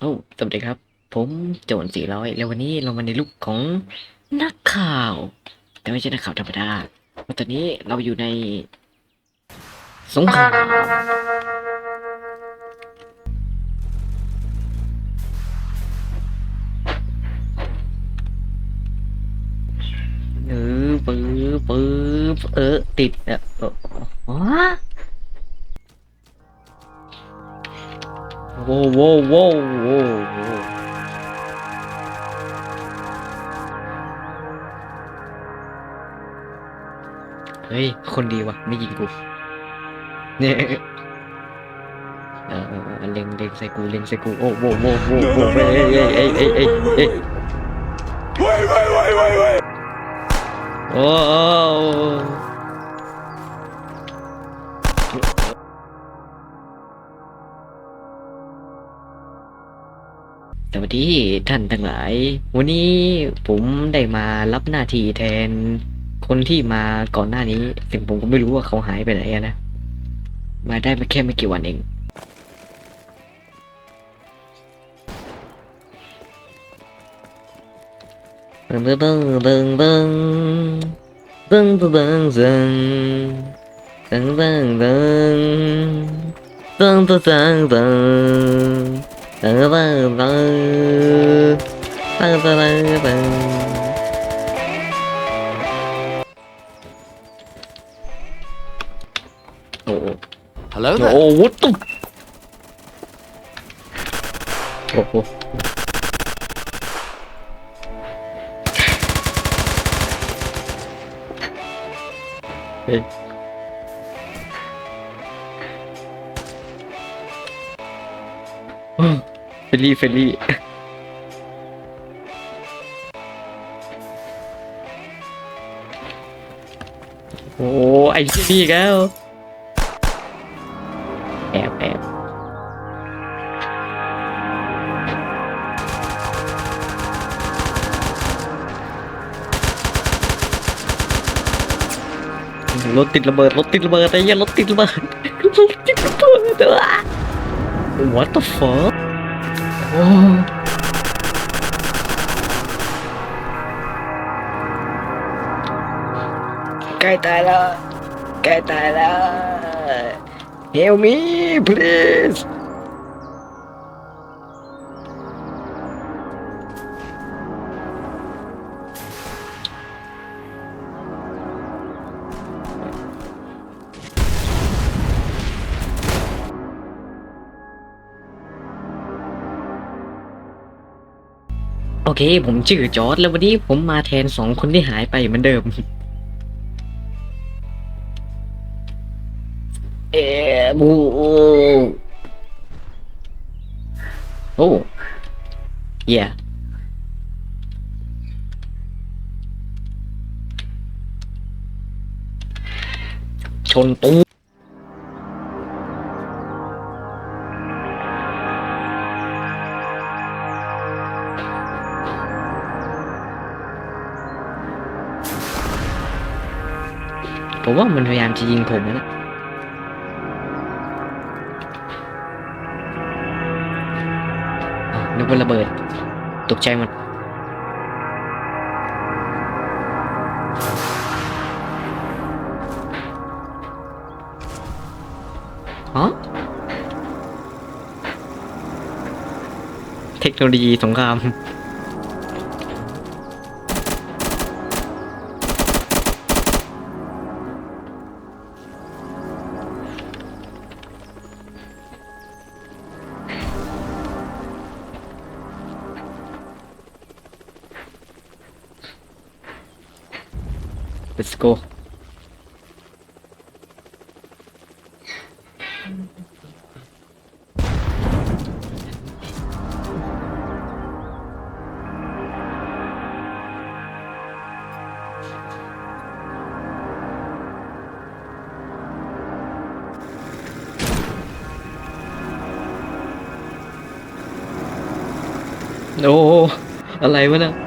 โอ้สวัสดีครับ ผมโจนสี่ร้อยแล้ววันนี้เรามาในลุกของนักข่าว แต่ไม่ใช่นักข่าวธรรมดาเพราะตอนนี้เราอยู่ใน สงครามเออปื๊บปื๊บเออติดอะเออ โว้วโว้โว้โว้โว้วเฮ้ย คนดีวะไม่ยิงกู เนี่ยเออเออเล็งเล็งใส่กูเล็งใส่กูโอ้โว้โว้โว้โว้เอ้ยเอ้ยเอ้ยเอ้ยเอ้ยเอ้ยโอ้โอ้ วัสดีท่านทั้งหลาย วันนี้ผมได้มารับหน้าที่แทนคนที่มาก่อนหน้านี้ถึงผมก็ไม่รู้ว่าเขาหายไปไหนนะ มาได้มาแค่ไม่กี่วันเอง เบิ้งเบิ้งเบิ้งเบิ้งเบิ้งเบิ้งเบิ้งเบิ้งเบิ้งเบิ้งเบิ้งเบิ้งเบิ้ง Hello there. Oh, what the? Oh, oh. Hey. Hmm. ลลี่เฟลลี่โอ้ไอ้ที่นี่อีกแล้วแอบแอบรถติดระเบิดรถติดระเบิดไอ้เหี้ยรถติดระเบิดรถติดระเบิดอะ What the fuck โอ้ ใกล้ตายแล้วใกล้ตายแล้ว Help me please เค ผมชื่อจอร์ดแล้ววันนี้ผมมาแทนสองคนที่หายไปเหมือนเดิม เออบูโอ้เย่ชนตู ผมว่ามันพยายามจะยิงผมนะนึกว่าระเบิด ตกใจหมันฮะเทคโนโลยีสงคราม let's go โอ้อะไรวะเนะ